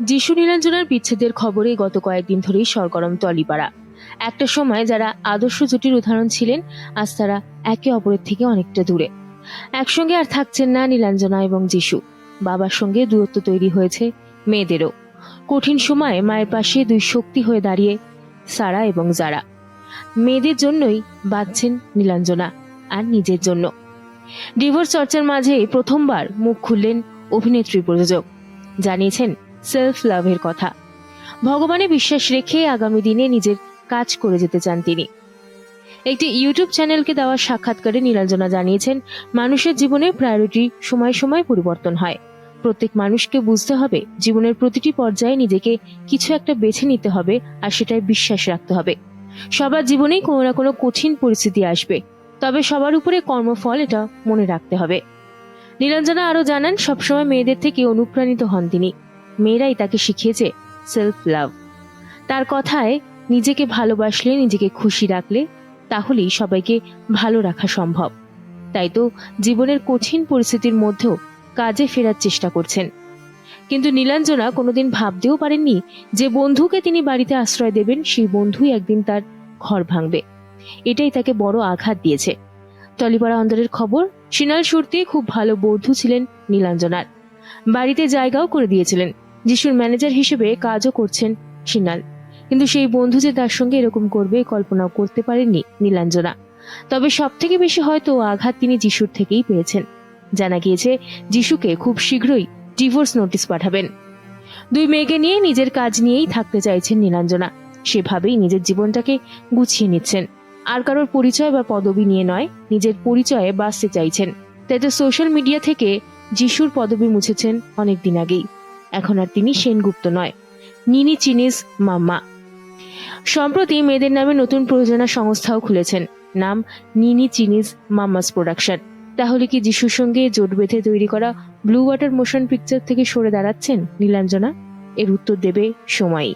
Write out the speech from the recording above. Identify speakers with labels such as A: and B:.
A: যিশু নীলাঞ্জনার বিচ্ছেদের খবরে গত কয়েকদিন ধরেই সরগরম টলিপাড়া। একটা সময় যারা আদর্শ জুটির উদাহরণ ছিলেন, আজ তারা একে অপরের থেকে অনেকটা দূরে। একসঙ্গে আর থাকছেন না নীলাঞ্জনা এবং যিশু। বাবার সঙ্গে দূরত্ব তৈরি হয়েছে মেয়েদেরও। কঠিন সময়ে মায়ের পাশে দুই শক্তি হয়ে দাঁড়িয়ে সারা এবং যারা। মেয়েদের জন্যই বাঁচছেন নীলাঞ্জনা আর নিজের জন্য। ডিভোর্স চর্চার মাঝে প্রথমবার মুখ খুললেন অভিনেত্রী প্রযোজক। জানিয়েছেন সেলফ লাভের কথা। ভগবানে বিশ্বাস রেখে আগামী দিনে নিজের কাজ করে যেতে চান তিনি। একটি ইউটিউব চ্যানেলকে দেওয়া সাক্ষাৎকারে নীলাঞ্জনা জানিয়েছেন, মানুষের জীবনে প্রায়োরিটি সময় সময় পরিবর্তন হয়। প্রত্যেক মানুষকে বুঝতে হবে, জীবনের প্রতিটি পর্যায়ে নিজেকে কিছু একটা বেছে নিতে হবে আর সেটাই বিশ্বাস রাখতে হবে। সবার জীবনেই কোনো না কোনো কঠিন পরিস্থিতি আসবে, তবে সবার উপরে কর্মফল এটা মনে রাখতে হবে। নীলাঞ্জনা আরও জানান, সবসময় মেয়েদের থেকে অনুপ্রাণিত হন তিনি। মেয়েরাই তাকে শিখিয়েছে সেলফ লাভ তার কথায় নিজেকে ভালোবাসলে, নিজেকে খুশি রাখলে তাহলেই সবাইকে ভালো রাখা সম্ভব। তাই তো জীবনের কঠিন পরিস্থিতির মধ্যেও কাজে ফেরার চেষ্টা করছেন। কিন্তু নীলাঞ্জনা কোনোদিন ভাবতেও পারেননি যে বন্ধুকে তিনি বাড়িতে আশ্রয় দেবেন, সেই বন্ধুই একদিন তার ঘর ভাঙবে। এটাই তাকে বড় আঘাত দিয়েছে। টলিপাড়া অন্দরের খবর, সিনাল সুরতে খুব ভালো বন্ধু ছিলেন নীলাঞ্জনার। বাড়িতে জায়গাও করে দিয়েছিলেন। যিশুর ম্যানেজার হিসেবে কাজও করছেন সিনাল কিন্তু সেই বন্ধু যে তার সঙ্গে এরকম করবে, কল্পনাও করতে পারেননি নীলাঞ্জনা। তবে সব থেকে বেশি হয়তো আঘাত তিনি যিশুর থেকেই পেয়েছেন। জানা গিয়েছে, যিশুকে খুব শীঘ্রই ডিভোর্স নোটিশ পাঠাবেন। দুই মেয়েকে নিয়ে নিজের কাজ নিয়েই থাকতে চাইছেন নীলাঞ্জনা। সেভাবেই নিজের জীবনটাকে গুছিয়ে নিচ্ছেন। আর কারোর পরিচয় বা পদবি নিয়ে নয়, নিজের পরিচয়ে বাঁচতে চাইছেন। তাই তো সোশ্যাল মিডিয়া থেকে যিশুর পদবি মুছেছেন অনেকদিন আগেই। এখন আর তিনি সেনগুপ্ত নয়। নিনি চিনিস মাম্মা। সম্প্রতি মেয়েদের নামে নতুন প্রযোজনা সংস্থাও খুলেছেন। নাম নিনি চিনিস মাম্মাস প্রোডাকশন। তাহলে কি যিশুর সঙ্গে জোট বেঁধে তৈরি করা ব্লু ওয়াটার মোশন পিকচার থেকে সরে দাঁড়াচ্ছেন নীলাঞ্জনা? এর উত্তর দেবে সময়ই